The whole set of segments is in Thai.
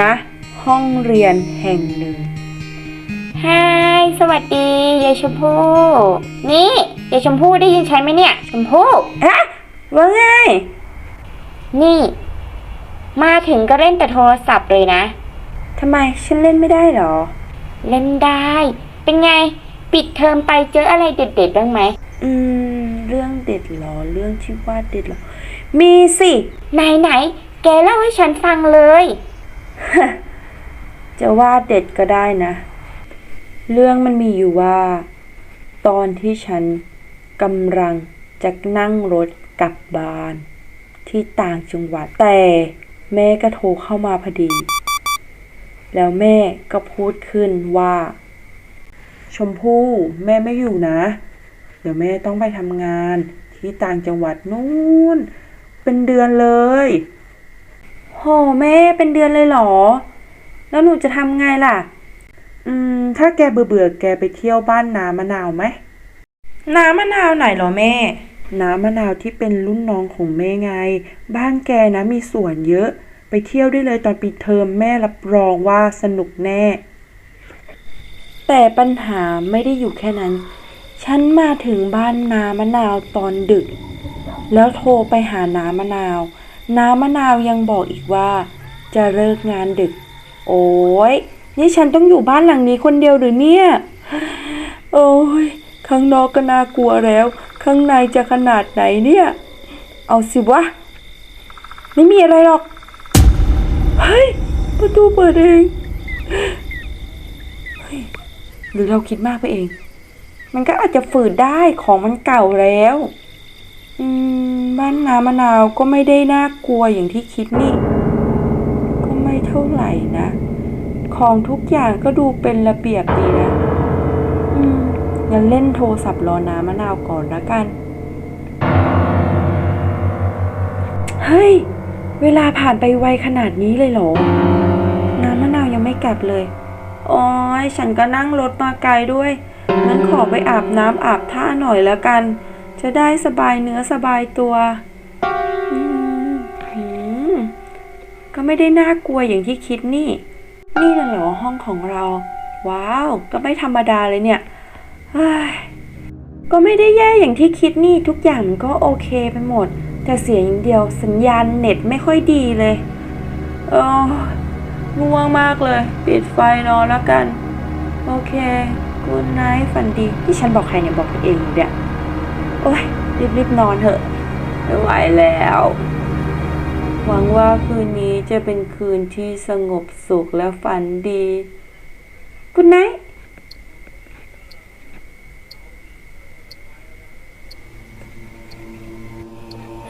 ณห้องเรียนแห่งหนึ่งฮายสวัสดียายชมพู่นี่ยายชมพู่ได้ยินใช่ไหมเนี่ย ชมพู่อะว่าไง นี่ มาถึงก็เล่นแต่โทรศัพท์เลยนะทำไมฉันเล่นไม่ได้เหรอ เล่นได้ เป็นไง ปิดเทอมไปเจออะไรเด็ดๆบ้างไหม อืม เรื่องเด็ดเหรอ เรื่องที่ว่าเด็ดเหรอ มีสิ ไหนไหนๆแกเล่าให้ฉันฟังเลย จะว่าเด็ดก็ได้นะ เรื่องมันมีอยู่ว่า ตอนที่ฉันกำลังจะนั่งรถกลับบ้าน ที่ต่างจังหวัด แต่แม่ก็โทรเข้ามาพอดี แล้วแม่ก็พูดขึ้นว่า ชมพู่แม่ไม่อยู่นะ เดี๋ยวแม่ต้องไปทำงานที่ต่างจังหวัดนู่นเป็นเดือนเลย แม่เป็นเดือนเลยเหรอ แล้วหนูจะทำไงล่ะ อืม ถ้าแกเบื่อเบื่อๆแกไปเที่ยวบ้านน้ามะนาวไหมน้ามะนาวไหนเหรอแม่ น้ามะนาวที่เป็นรุ่นน้องของแม่ไง บ้านแกนะมีสวนเยอะ ไปเที่ยวได้เลยตอนปิดเทอมแม่รับรองว่าสนุกแน่ แต่ปัญหาไม่ได้อยู่แค่นั้น ฉันมาถึงบ้านน้ามะนาวตอนดึก แล้วโทรไปหาน้ามะนาว น้ามะนาวยังบอกอีกว่า จะเลิกงานดึก โอ้ยนี่ฉันต้องอยู่บ้านหลังนี้คนเดียวหรือเนี่ย โอ้ยข้างนอกก็น่ากลัวแล้ว ข้างในจะขนาดไหนเนี่ย เอาสิวะ ไม่มีอะไรหรอก เฮ้ย ประตูเปิดเองเฮ้ยหรือเราคิดมากไปเอง มันก็อาจจะฝืดได้ของมันเก่าแล้ว อืม บ้านน้ำมะนาวก็ไม่ได้น่ากลัวอย่างที่คิดนี่ ก็ไม่เท่าไหร่นะ ของทุกอย่างก็ดูเป็นระเบียบดีนะ อืมงั้นเล่นโทรศัพท์รอน้ำมะนาวก่อนละกัน เฮ้ย เวลาผ่านไปไวขนาดนี้เลยเหรอ น้ำมะนาวยังไม่กลับเลยโอ้ยฉันก็นั่งรถมาไกลด้วย งั้นขอไปอาบน้ำอาบท่าหน่อยแล้วกัน จะได้สบายเนื้อสบายตัวก็ไม่ได้น่ากลัวอย่างที่คิดนี่ นี่น่ะเหรอห้องของเรา ว้าว ก็ไม่ธรรมดาเลยเนี่ยเฮ้ยก็ไม่ได้แย่อย่างที่คิดนี่ทุกอย่างมันก็โอเคไปหมด แต่เสียอย่างเดียวสัญญาณเน็ตไม่ค่อยดีเลยเออง่วงมากเลย ปิดไฟนอนแล้วกัน โอเคกูนไนท์ฝันดีที่ฉันบอกใครเนี่ยบอกตัวเองเนี่ย อ้ยรีบๆนอนเถอะไม่ไหวแล้ว หวังว่าคืนนี้จะเป็นคืนที่สงบสุขและฝันดีกุณไน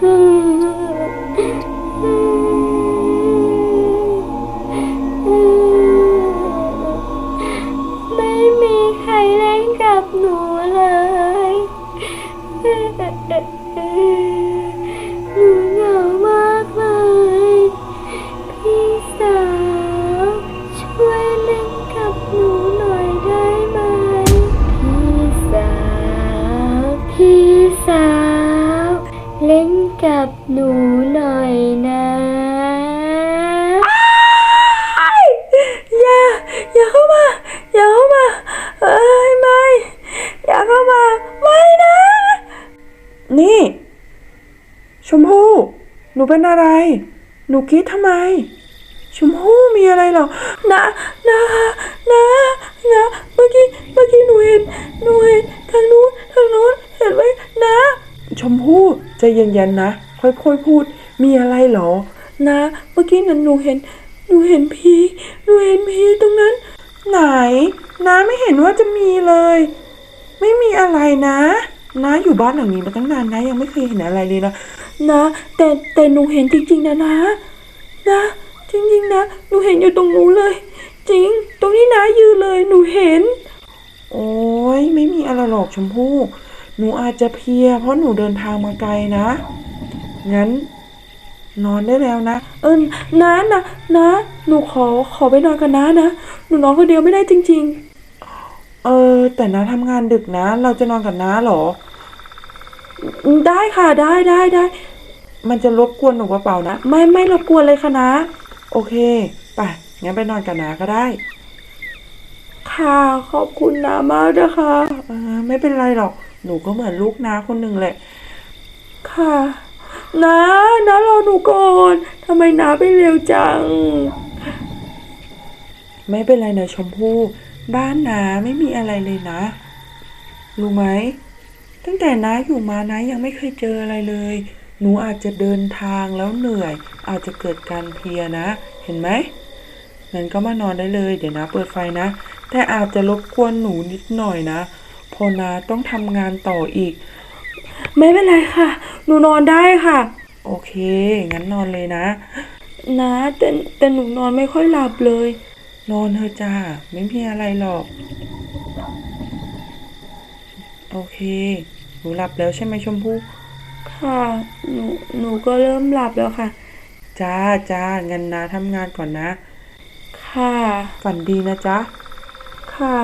ฮึ หนูหน่อยนะอย่าอย่าเข้ามา อย่าเข้ามา เอ้ยไม่ อย่าเข้ามา ไม่นะ นี่ ชมพู่หนูเป็นอะไร หนูคิดทำไม ชมพู่มีอะไรเหรอ นะนะนะนะเมื่อกี้เมื่อกี้หนูเห็นหนูเห็นทางนู้นทางนู้นเห็นไหมนะ ชมพู่ใจเย็นๆนะ ค่อยๆพูด มีอะไรเหรอ นะ เมื่อกี้นั้นหนูเห็น หนูเห็นผี หนูเห็นผีตรงนั้น ไหน น้าไม่เห็นว่าจะมีเลย ไม่มีอะไรนะน้าอยู่บ้านหลังนี้มาตั้งนานนะยังไม่เคยเห็นอะไรเลยนะนะ แต่แต่หนูเห็นจริง ๆ นะนะนะ จริงๆนะหนูเห็นอยู่ตรงนู้นเลย จริง ตรงนี้นะยืนเลยหนูเห็น โอ้ยไม่มีอะไรหรอกชมพู่หนูอาจจะเพีย เพราะหนูเดินทางมาไกลนะ งั้น นอนได้แล้วนะ เออนะนะนะ หนูขอขอไปนอนกันนะนะ หนูนอนคนเดียวไม่ได้จริง ๆ เออ แต่นะทำงานดึกนะ เราจะนอนกับน้าเหรอ ได้ค่ะได้ได้ได้ มันจะรบกวนหนูกระเป๋านะ ไม่ไม่รบกวนเลยค่ะนะ โอเคไปงั้นไปนอนกับนาก็ได้ ค่ะขอบคุณนามากนะคะเออไม่เป็นไรหรอก หนูก็เหมือนลูกนาคนหนึ่งแหละ ค่ะ นะนะรอหนูก่อนทำไมนาไปเร็วจัง ไม่เป็นไรนะชมพู่ บ้านนาไม่มีอะไรเลยนะ รู้ไหม ตั้งแต่น้าอยู่มานะยังไม่เคยเจออะไรเลย หนูอาจจะเดินทางแล้วเหนื่อย อาจจะเกิดการเพลียนะ เห็นไหมงั้นก็มานอนได้เลย เดี๋ยวนะเปิดไฟนะ แต่อาจจะรบกวนหนูนิดหน่อยนะเพอนาต้องทำงานต่ออีก ไม่เป็นไรค่ะ หนูนอนได้ค่ะ โอเค งั้นนอนเลยนะ นะแต่แต่หนูนอนไม่ค่อยหลับเลย นอนเถอะจ้าไม่มีอะไรหรอก โอเค หนูหลับแล้วใช่ไหมชมพู่ ค่ะ หนูหนูก็เริ่มหลับแล้วค่ะ จ้าจ้างั้นนาทำงานก่อนนะ ค่ะ ฝันดีนะจ๊ะ ค่ะ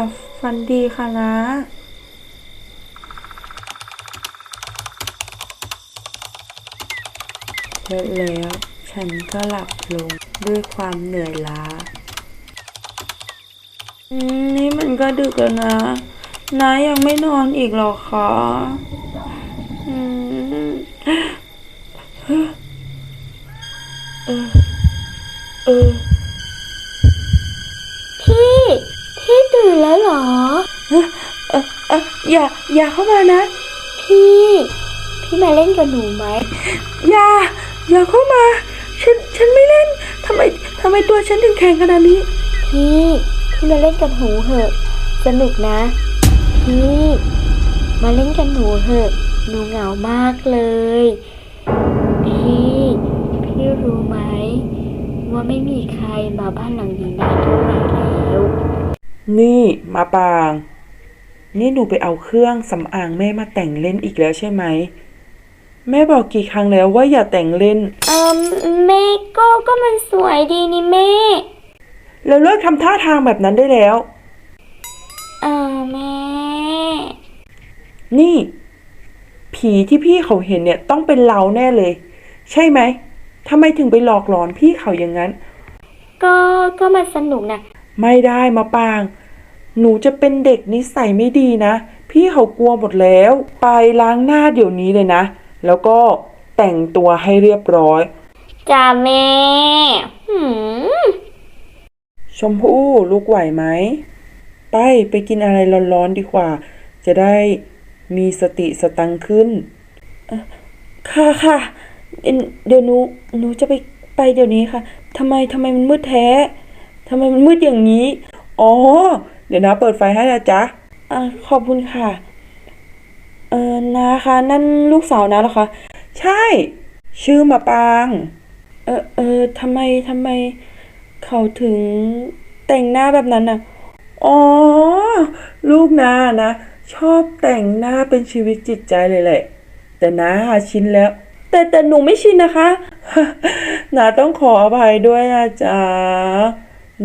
ฟันดีค่ะนะ และแล้ว ฉันก็หลับลงด้วยความเหนื่อยล้าอืมนี่มันก็ดึกแล้วนะน้ายังไม่นอนอีกเหรอคะอืมเออ เออ พี่ พี่ตื่นแล้วเหรอ เออเอออย่า อย่าเข้ามานะ พี่ พี่มาเล่นกับหนูไหม อย่า อย่าเข้ามา ฉัน ฉันไม่เล่น ทำไม ทำไมตัวฉันถึงแข็งขนาดนี้ พี่ พี่มาเล่นกับหนูเหอะ สนุกนะ พี่ มาเล่นกับหนูเหอะ หนูเหงามากเลย พี่ พี่รู้ไหม ว่าไม่มีใครมาบ้านหลังนี้นานเท่าไหร่แล้ว นี่มาปาง นี่หนูไปเอาเครื่องสำอางแม่มาแต่งเล่นอีกแล้วใช่ไหม แม่บอกกี่ครั้งแล้วว่าอย่าแต่งเล่น เอิมแม่ก็ก็มันสวยดีนี่แม่ แล้วเลิกทำท่าทางแบบนั้นได้แล้ว เออแม่ นี่ ผีที่พี่เขาเห็นเนี่ยต้องเป็นเราแน่เลย ใช่ไหมทำไมถึงไปหลอกหลอนพี่เขาอย่างนั้น ก็ก็มันสนุกนะไม่ได้มาปาง หนูจะเป็นเด็กนิสัยไม่ดีนะ พี่เขากลัวหมดแล้ว ไปล้างหน้าเดี๋ยวนี้เลยนะ แล้วก็แต่งตัวให้เรียบร้อย จ้าแม่หืมชมพู่ลูกไหวไหม ไปไปกินอะไรร้อนๆดีกว่า จะได้มีสติสตังค์ขึ้น ค่ะค่ะเอ่อเดี๋ยวหนูหนูจะไปไปเดี๋ยวนี้ค่ะทำไมทำไมมันมืดแท้ทำไมมันมืดอย่างนี้ อ๋อ เดี๋ยวนะเปิดไฟให้นะจ๊ะอ่าขอบคุณค่ะ เออนะคะ นั่นลูกสาวนะเหรอคะ ใช่ ชื่อมาปาง เออเออทำไมทำไม เขาถึงแต่งหน้าแบบนั้นน่ะ อ๋อ ลูกนานะ ชอบแต่งหน้าเป็นชีวิตจิตใจเลยแหละ แต่นาหาชินแล้ว แต่แต่หนูไม่ชินนะคะนาต้องขออภัยด้วยนะจ๊ะ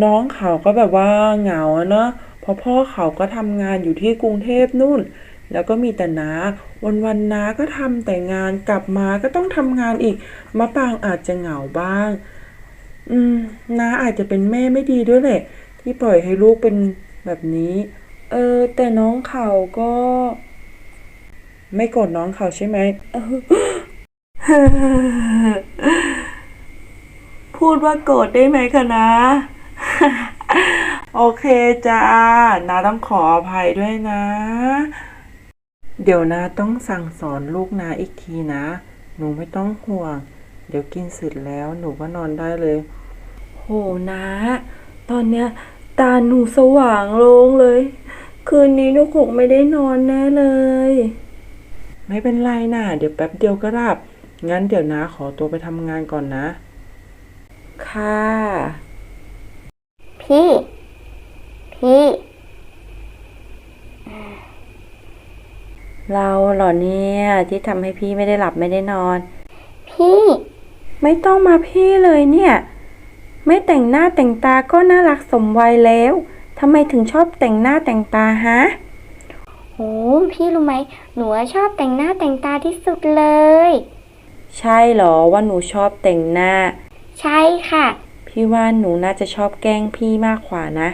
น้องเขาก็แบบว่าเหงาเนาะเพราะพ่อเขาก็ทำงานอยู่ที่กรุงเทพนู่น แล้วก็มีแต่นาวันวันนาก็ทำแต่งานกลับมาก็ต้องทำงานอีก มะปางอาจจะเหงาบ้าง อืมนาอาจจะเป็นแม่ไม่ดีด้วยแหละ ที่ปล่อยให้ลูกเป็นแบบนี้ เออ แต่น้องเขาก็ ไม่โกรธน้องเขาใช่ไหม พูดว่าโกรธได้ไหมคะนะ โอเคจ้านาต้องขออภัยด้วยนะ เดี๋ยวนาต้องสั่งสอนลูกนาอีกทีนะ หนูไม่ต้องห่วง เดี๋ยวกินเสร็จแล้วหนูก็นอนได้เลย โหนะ ตอนเนี้ยตาหนูสว่างโล่งเลย คืนนี้หนูคงไม่ได้นอนแน่เลย ไม่เป็นไรนะเดี๋ยวแป๊บเดียวก็หลับ งั้นเดี๋ยวนาขอตัวไปทำงานก่อนนะ ค่ะ พี่ พี่ เราเหรอเนี่ยที่ทำให้พี่ไม่ได้หลับไม่ได้นอน พี่ ไม่ต้องมาพี่เลยเนี่ย ไม่แต่งหน้าแต่งตาก็น่ารักสมวัยแล้วทำไมถึงชอบแต่งหน้าแต่งตาฮะโหพี่รู้ไหมหนูอะชอบแต่งหน้าแต่งตาที่สุดเลย ใช่เหรอว่าหนูชอบแต่งหน้า ใช่ค่ะ พี่พี่ว่าหนูน่าจะชอบแกล้งพี่มากกว่านะ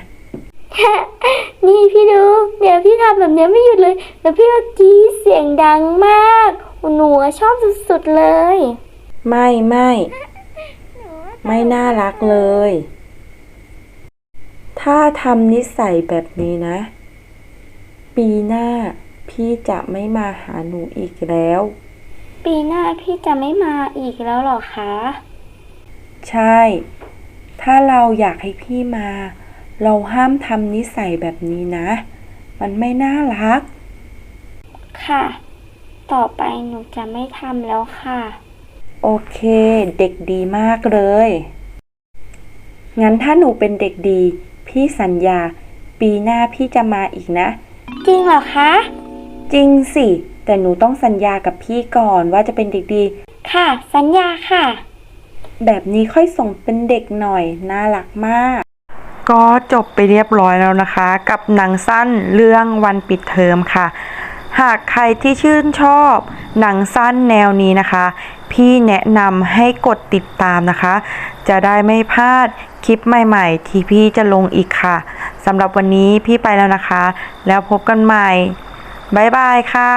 นี่พี่ดู เดี๋ยวพี่ทำ แบบเนี้ยไม่หยุดเลยเดี๋ยวพี่ก็กรีดเสียงดังมาก หนูอะชอบสุดๆเลย ไม่ไม่ ไม่น่ารักเลย ถ้าทำนิสัยแบบนี้นะ ปีหน้าพี่จะไม่มาหาหนูอีกแล้ว ปีหน้าพี่จะไม่มาอีกแล้วเหรอคะ ใช่ ถ้าเราอยากให้พี่มา เราห้ามทำนิสัยแบบนี้นะ มันไม่น่ารัก ค่ะ ต่อไปหนูจะไม่ทำแล้วค่ะ โอเค เด็กดีมากเลย งั้นถ้าหนูเป็นเด็กดี พี่สัญญา ปีหน้าพี่จะมาอีกนะ จริงเหรอคะ จริงสิ แต่หนูต้องสัญญากับพี่ก่อนว่าจะเป็นเด็กดี ค่ะ สัญญาค่ะ แบบนี้ค่อยส่งเป็นเด็กหน่อย น่ารักมาก ก็จบไปเรียบร้อยแล้วนะคะ กับหนังสั้นเรื่องวันปิดเทอมค่ะ หากใครที่ชื่นชอบหนังสั้นแนวนี้นะคะ พี่แนะนำให้กดติดตามนะคะ จะได้ไม่พลาดคลิปใหม่ๆ ที่พี่จะลงอีกค่ะสำหรับวันนี้พี่ไปแล้วนะคะ แล้วพบกันใหม่บ๊ายบายค่ะ